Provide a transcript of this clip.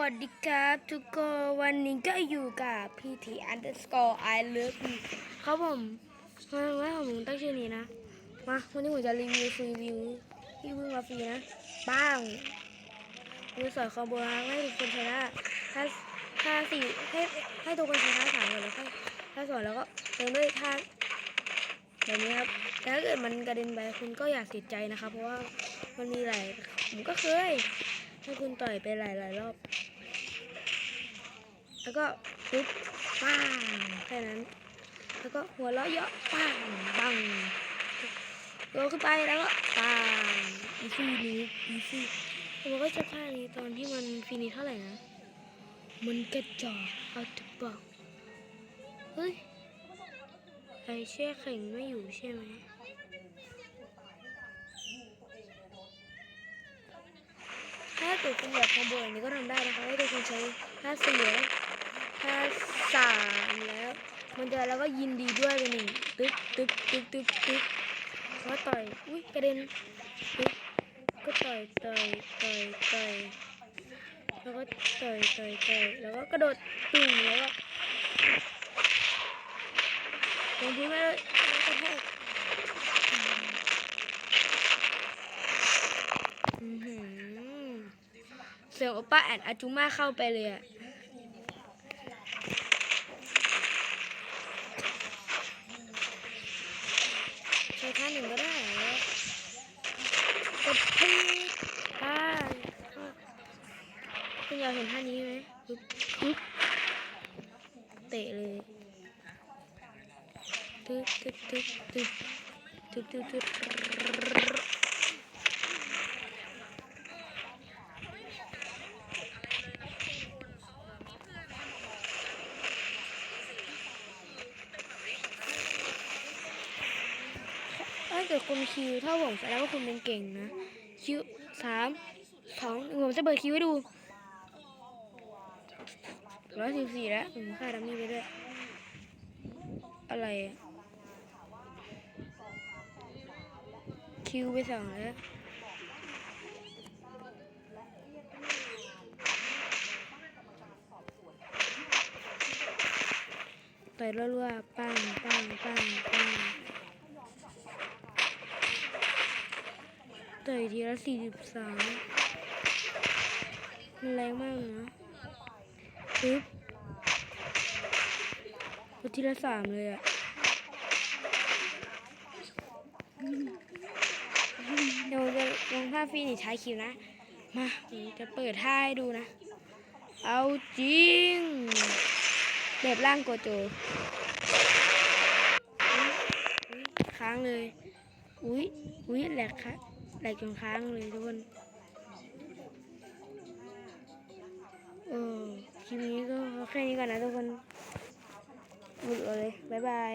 วัสดีครับทุกคนวันนี้ก็อยู่กับพีที underscore I love you ครับผมมาว่าผมตั้งชื่อนี้นะ มาวันนี้ผมจะรีวิวฟรีวิวที่เพิ่งมาฟรีนะ บ้างมือสอยคอมโบนะให้ทุกคนชนะถ้าถ้าสี่ให้ให้ทุกคนชนะสามเลยแล้วถ้าถ้าสอนแล้วก็เติมด้วยท่าแบบนี้ครับแต่ถ้าเกิดมันกระเด็นไปคุณก็อย่าเสียใจนะครับ เพราะว่ามันมีหลายผมก็เคยให้คุณต่อยไปหลายหลายๆรอบ แล้วก็ปุ๊บป้างแค่นั้น แล้วก็หัวเราะเยาะป้างบังโยนขึ้นไปแล้วก็ป้างอีซี่นี้อีซี่ผมก็จะท่านี้ตอนที่มันฟินิเท่าไหร่นะ มันกระจอกเอาถูกบอกเฮ้ยไอแช่แข็งไม่อยู่ใช่ไหมถ้าเกิดคุณอยากคอมโบอยนี้ก็ทำได้นะคะให้ทุกคนใช้ท่าสี่าสามแล้วมันจะแล้วก็ยินดีด้วยไปหนึ่งตึ๊บตึ๊บตึ๊บตึ๊บตึ๊บแล้วก็ต่อยอุ้ยกระเด็นตึ๊บก็ต่อยต่อยต่อยต่อยแล้วก็ต่อยต่อยต่อยแล้วก็กระโดดตึงแล้วก็ลงพื้นไปเลยแล้วก็กระแทกอือเสียงโอป้าแอนอาจูมาเข้าไปเลยอะใช้ท่าหนึ่งก็ได้เหรอก ดพีท่าคุณอยากเห็นท่านี้ไหมปึ๊บปึ๊บเตะเลยตึ๊บตึ๊บตึ๊บตึ๊บตึ๊บตึ๊บตึ๊บถ้าเกิดคุณคิวเท่าผมแสดงว่าคุณเป็นเก่งนะ คิวสามสองผมจะเปิดคิวให้ดูร้อยสิบสี่แล้วผมค่าดัมมี่ไปด้วย อะไร คิวไปสองแล้วไปรัวๆปังปังปังปัง ต่อยทีละสี่สิบสามมันแรงมากนะปึ๊บกดทีละสามเลยอะเดี๋ยวจะลงท่าฟีนิชใช้คิวนะ มาจะเปิดท่าให้ดูนะ เอาจริงแบบร่างโกโจค้างเลย อุ้ยอุ้ยแหลกค่ะ แหลกจนค้างเลยทุกคนเออคลิปนี้ก็แค่นี้ก่อนนะทุกคนหมดเลย บ๊ายบาย